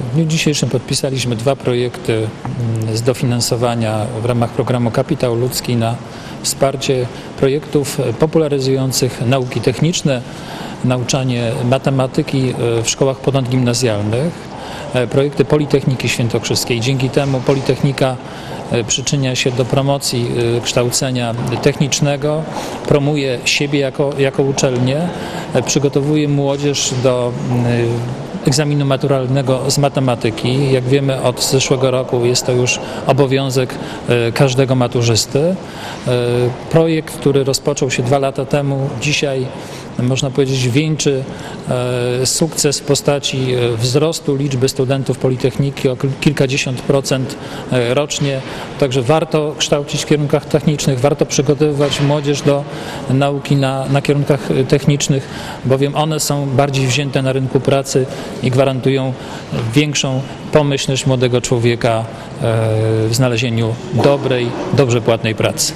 W dniu dzisiejszym podpisaliśmy dwa projekty mm, z dofinansowania w ramach programu Kapitał Ludzki na wsparcie projektów popularyzujących nauki techniczne, nauczanie matematyki e, w szkołach ponadgimnazjalnych, e, projekty Politechniki Świętokrzyskiej. Dzięki temu Politechnika e, przyczynia się do promocji e, kształcenia technicznego, promuje siebie jako, jako uczelnię, e, przygotowuje młodzież do mm, egzaminu maturalnego z matematyki. Jak wiemy, od zeszłego roku jest to już obowiązek e, każdego maturzysty. E, Projekt, który rozpoczął się dwa lata temu, dzisiaj można powiedzieć wieńczy e, sukces w postaci e, wzrostu liczby studentów Politechniki o kil- kilkadziesiąt procent e, rocznie. Także warto kształcić w kierunkach technicznych, warto przygotowywać młodzież do nauki na, na kierunkach technicznych, bowiem one są bardziej wzięte na rynku pracy i gwarantują większą pomyślność młodego człowieka w znalezieniu dobrej, dobrze płatnej pracy.